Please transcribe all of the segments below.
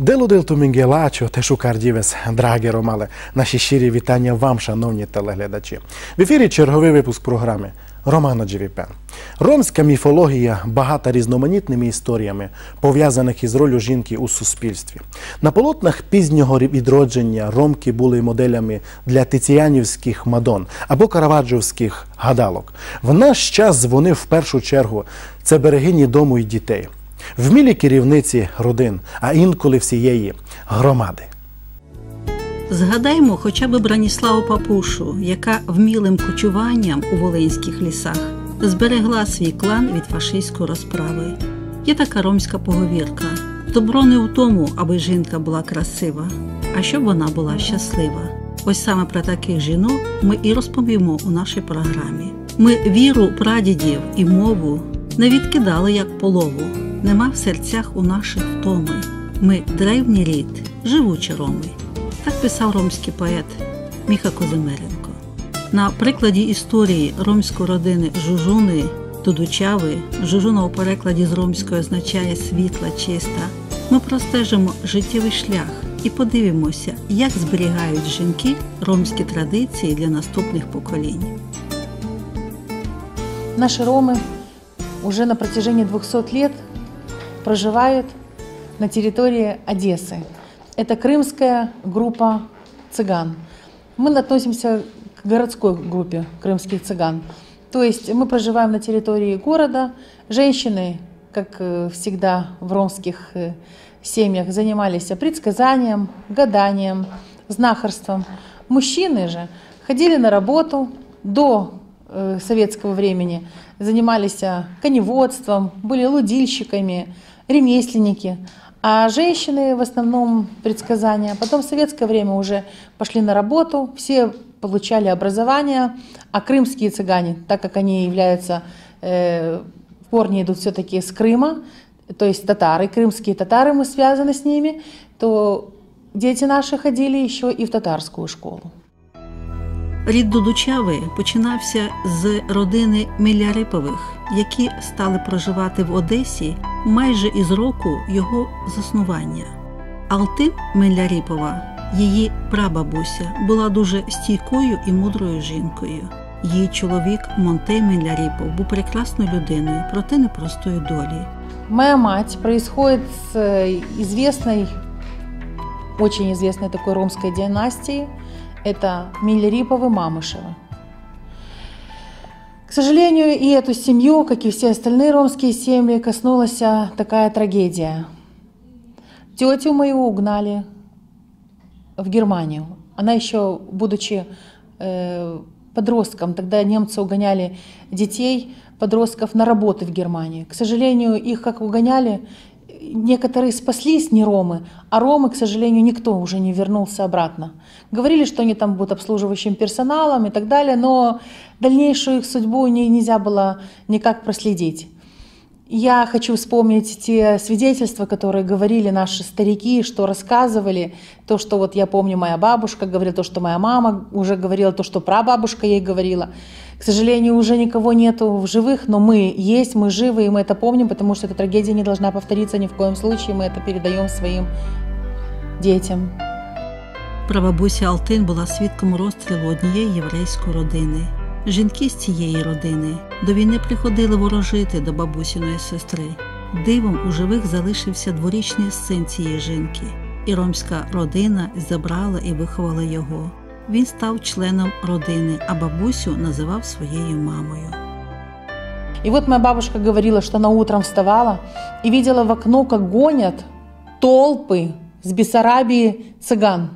Делудилту Мінгелачо, Тешукар Дівес, драгі Ромале, наші щирі вітання вам, шановні телеглядачі. В ефірі черговий випуск програми Романо Джевіпен. Ромська міфологія багата різноманітними історіями, пов'язаних із ролью жінки у суспільстві. На полотнах пізнього відродження ромки були моделями для тиціянівських мадон або караваджовських гадалок. В наш час вони в першу чергу це берегині дому і дітей, вмілі керівниці родин, а інколи всієї громади. Згадаймо хоча б Браніславу Папушу, яка вмілим кочуванням у волинських лісах зберегла свій клан від фашистської розправи. Є така ромська поговірка: добро не в тому, аби жінка була красива, а щоб вона була щаслива. Ось саме про таких жінок ми і розповімо у нашій програмі. Ми віру прадідів і мову не відкидали як полову, нема в серцях у наших втоми. Ми древній рід, живучі роми. Так писав ромський поет Міха Козимиренко. На прикладі історії ромської родини Жужуни Дудучави, Жужуна у перекладі з ромської означає світла, чиста. Ми простежимо життєвий шлях і подивимося, як зберігають жінки ромські традиції для наступних поколінь. Наши ромы уже на протяжении 200 лет проживают на территории Одессы. Это крымская группа цыган. Мы относимся к городской группе крымских цыган. То есть мы проживаем на территории города. Женщины, как э, всегда в ромских э, семьях, занимались предсказанием, гаданием, знахарством. Мужчины же ходили на работу до э, советского времени, занимались коневодством, были лудильщиками, ремесленники. А женщины в основном предсказания. Потом в советское время уже пошли на работу, все получали образование, а крымские цыгане, так как они являются, э, в корне идут все-таки с Крыма, то есть татары, крымские татары, мы связаны с ними, то дети наши ходили еще и в татарскую школу. Рід Дудучави починався з родини Мілярипових, які стали проживати в Одесі майже із року його заснування. Алтин Мілярипова, її прабабуся, була дуже стійкою і мудрою жінкою. Її чоловік Монтей Мілярипов був прекрасною людиною, проте непростої долі. Моя мать происходит с э, известной, очень известной такой ромской династии. Это Миллериповы Мамышевы. К сожалению, и эту семью, как и все остальные ромские семьи, коснулась такая трагедия. Тетю мою угнали в Германию. Она еще, будучи э, подростком, тогда немцы угоняли детей, подростков на работы в Германии. К сожалению, их как угоняли, некоторые спаслись, не ромы, а ромы, к сожалению, никто уже не вернулся обратно. Говорили, что они там будут обслуживающим персоналом и так далее, но дальнейшую их судьбу не, нельзя было никак проследить. Я хочу вспомнить те свидетельства, которые говорили наши старики, что рассказывали, то, что вот я помню, моя бабушка говорила, то, что моя мама уже говорила, то, что прабабушка ей говорила. К сожалению, уже никого нету в живых, но мы есть, мы живы, и мы это помним, потому что эта трагедия не должна повториться ни в коем случае, мы это передаем своим детям. Прабабуся Алтин була свідком розстрілу однієї єврейської родини. Жінки з цієї родини до війни приходили ворожити до бабусіної сестри. Дивом у живих залишився дворічний син цієї жінки, і ромська родина забрала і виховала його. Він став членом родини, а бабусю називав своєю мамою. И вот моя бабушка говорила, что она утром вставала и видела в окно, как гонят толпы с Бессарабии цыган.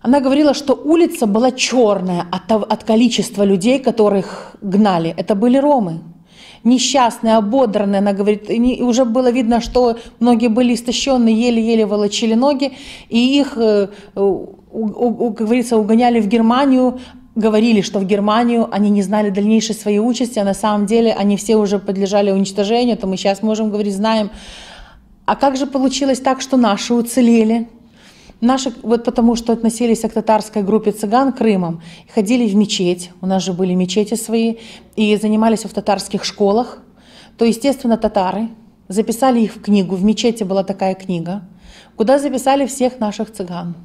Она говорила, что улица была черная от, от количества людей, которых гнали. Это были ромы. несчастная, ободранная. Она говорит, и уже было видно, что многие были истощенные, еле-еле волочили ноги, и их, э, у- у- как говорится, угоняли в Германию, говорили, что в Германию они не знали дальнейшей своей участи, а на самом деле они все уже подлежали уничтожению, то мы сейчас можем говорить, знаем. А как же получилось так, что наши уцелели? Наши, вот потому что относились к татарской группе цыган Крымом, ходили в мечеть, у нас же были мечети свои, и занимались в татарских школах, то, естественно, татары записали их в книгу, в мечети была такая книга, куда записали всех наших цыган.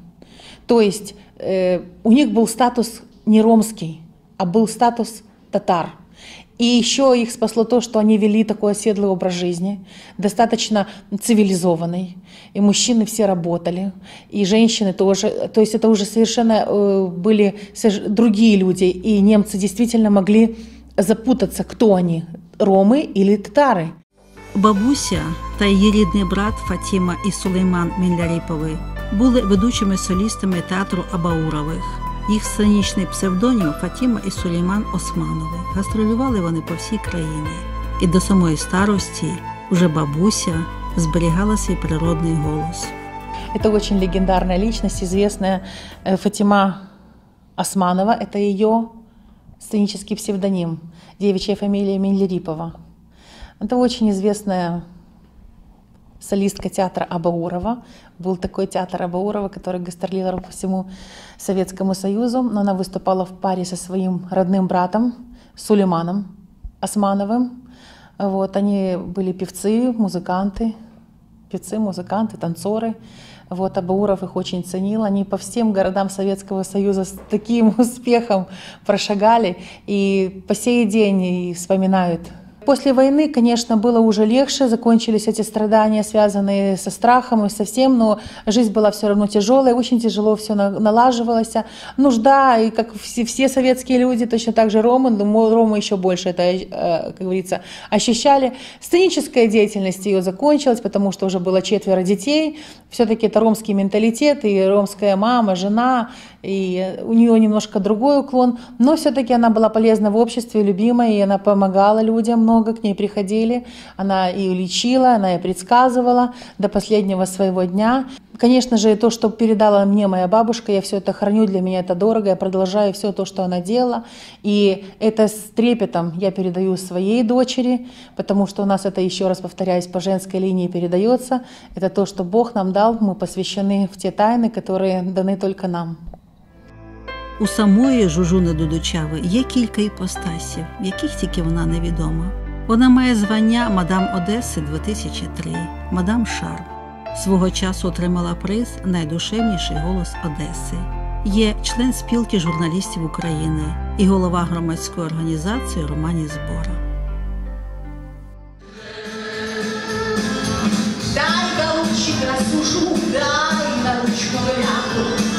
То есть э, у них был статус не ромский, а был статус татар. И еще их спасло то, что они вели такой оседлый образ жизни, достаточно цивилизованный. И мужчины все работали, и женщины тоже. То есть это уже совершенно э, были соверш- другие люди. И немцы действительно могли запутаться, кто они, ромы или татары. Бабуся та її рідний брат Фатіма і Сулейман Мінляріпови були ведучими солістами театру Абаурових. Їх сценічний псевдонім Фатіма і Сулейман Османови. Гастролювали вони по всій країні. І до самої старості уже бабуся зберігала свій природний голос. Это очень легендарная личность, известная э, Фатима Османова. Это ее сценический псевдоним, девичья фамилия Менлерипова. Это очень известная солистка театра Абаурова. Был такой театр Абаурова, который гастролировал по всему Советскому Союзу. Но она выступала в паре со своим родным братом Сулейманом Османовым. Вот, они были певцы, музыканты, певцы, музыканты, танцоры. Вот, Абауров их очень ценил. Они по всем городам Советского Союза с таким успехом прошагали и по сей день и вспоминают После войны, конечно, было уже легче, закончились эти страдания, связанные со страхом и со всем, но жизнь была все равно тяжелая, очень тяжело все налаживалось. Нужда, и как все, все советские люди, точно так же ромы, но ромы еще больше это, э, как говорится, ощущали. Сценическая деятельность ее закончилась, потому что уже было четверо детей. Все-таки это ромский менталитет, и ромская мама, жена, и у нее немножко другой уклон, но все-таки она была полезна в обществе, любимая, и она помогала людям, много к ней приходили, она и лечила, она и предсказывала до последнего своего дня. Конечно же, то, что передала мне моя бабушка, я все это храню, для меня это дорого, я продолжаю все то, что она делала, и это с трепетом я передаю своей дочери, потому что у нас это, еще раз повторяюсь, по женской линии передается, это то, что Бог нам дал, мы посвящены в те тайны, которые даны только нам. У самої Жужуни Дудучави є кілька іпостасів, яких тільки вона невідома. Вона має звання Мадам Одеси 2003, Мадам Шарм. Свого часу отримала приз Найдушевніший голос Одеси. Є член спілки журналістів України і голова громадської організації Романі Збора. Дай, голубчик, рассужу, дай на ручку ляпу.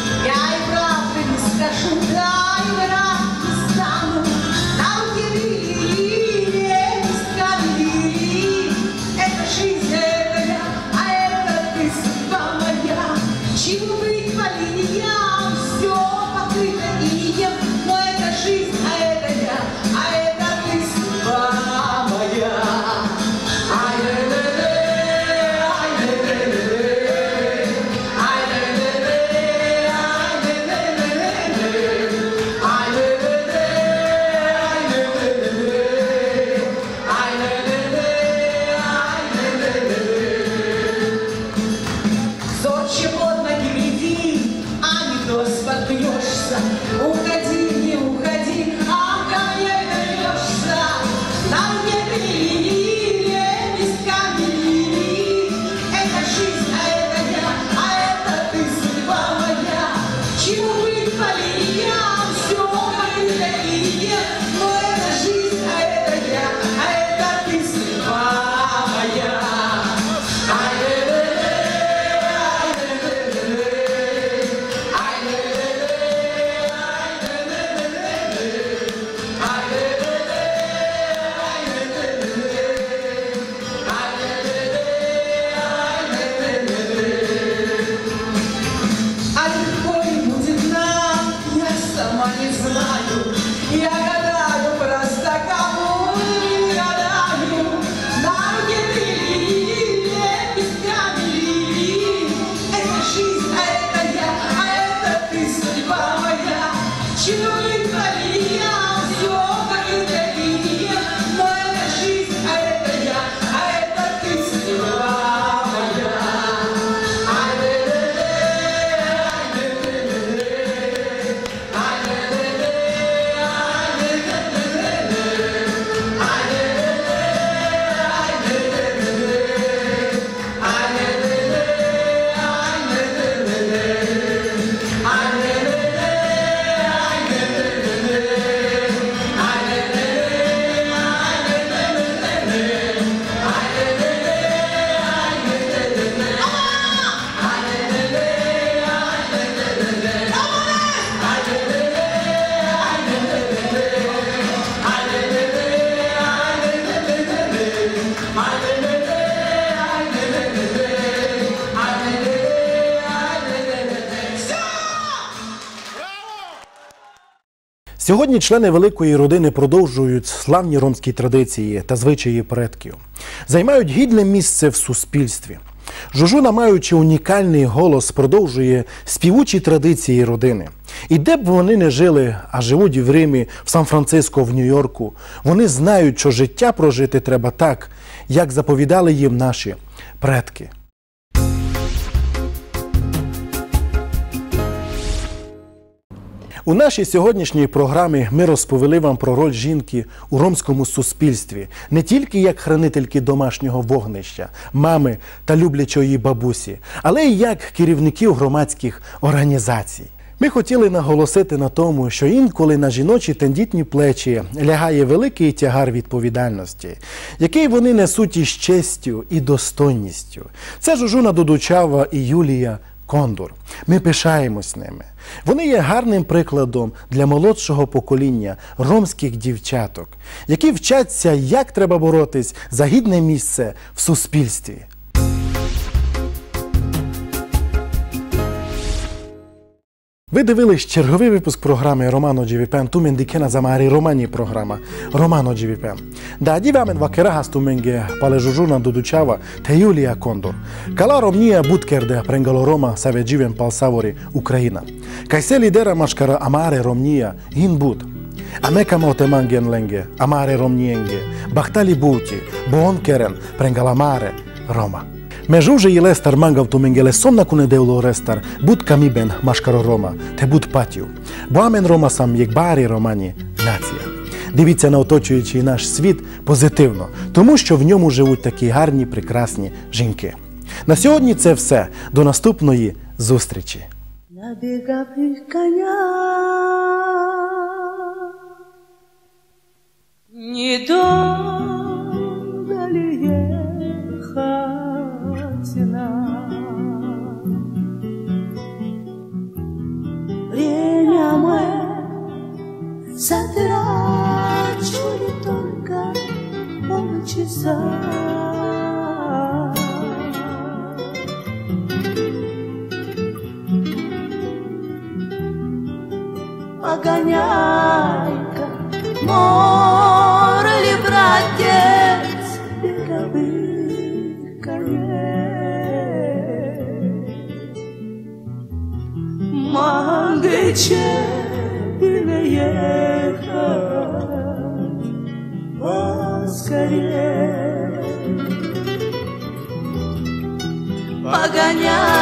Сьогодні члени великої родини продовжують славні ромські традиції та звичаї предків, займають гідне місце в суспільстві. Жужуна, маючи унікальний голос, продовжує співучі традиції родини. І де б вони не жили, а живуть в Римі, в Сан-Франциско, в Нью-Йорку, вони знають, що життя прожити треба так, як заповідали їм наші предки. У нашій сьогоднішній програмі ми розповіли вам про роль жінки у ромському суспільстві не тільки як хранительки домашнього вогнища, мами та люблячої бабусі, але й як керівників громадських організацій. Ми хотіли наголосити на тому, що інколи на жіночі тендітні плечі лягає великий тягар відповідальності, який вони несуть із честю і достойністю. Це Жужуна Дудучава і Юлія Кондур. Ми пишаємось ними. Вони є гарним прикладом для молодшого покоління ромських дівчаток, які вчаться, як треба боротись за гідне місце в суспільстві. Ви дивились черговий випуск програми romani programa Romano GVPN. Da divamen vakeraha stumenge pale žužuna dudučava te Julija Kondor. Kala romnija butkerde prengalo Roma save dživen pal savori Ukrajina. Kaj se lidera maškara amare romnija hin bud. Ameka mote mangen lenge, amare romnienge, bahtali buti, bon keren prengalamare Roma. І лестар мангав ту менгеле сомна куне деуло рестар, буд камібен машкаро Рома, буд патів. Бо амен Рома сам як барі романі нація. Дивіться на оточуючий наш світ позитивно, тому що в ньому живуть такі гарні, прекрасні жінки. На сьогодні це все. До наступної зустрічі. Набега коня Недолго часа. Погоняй-ка, море ли, братец, береговых конец? Магичек. paganyang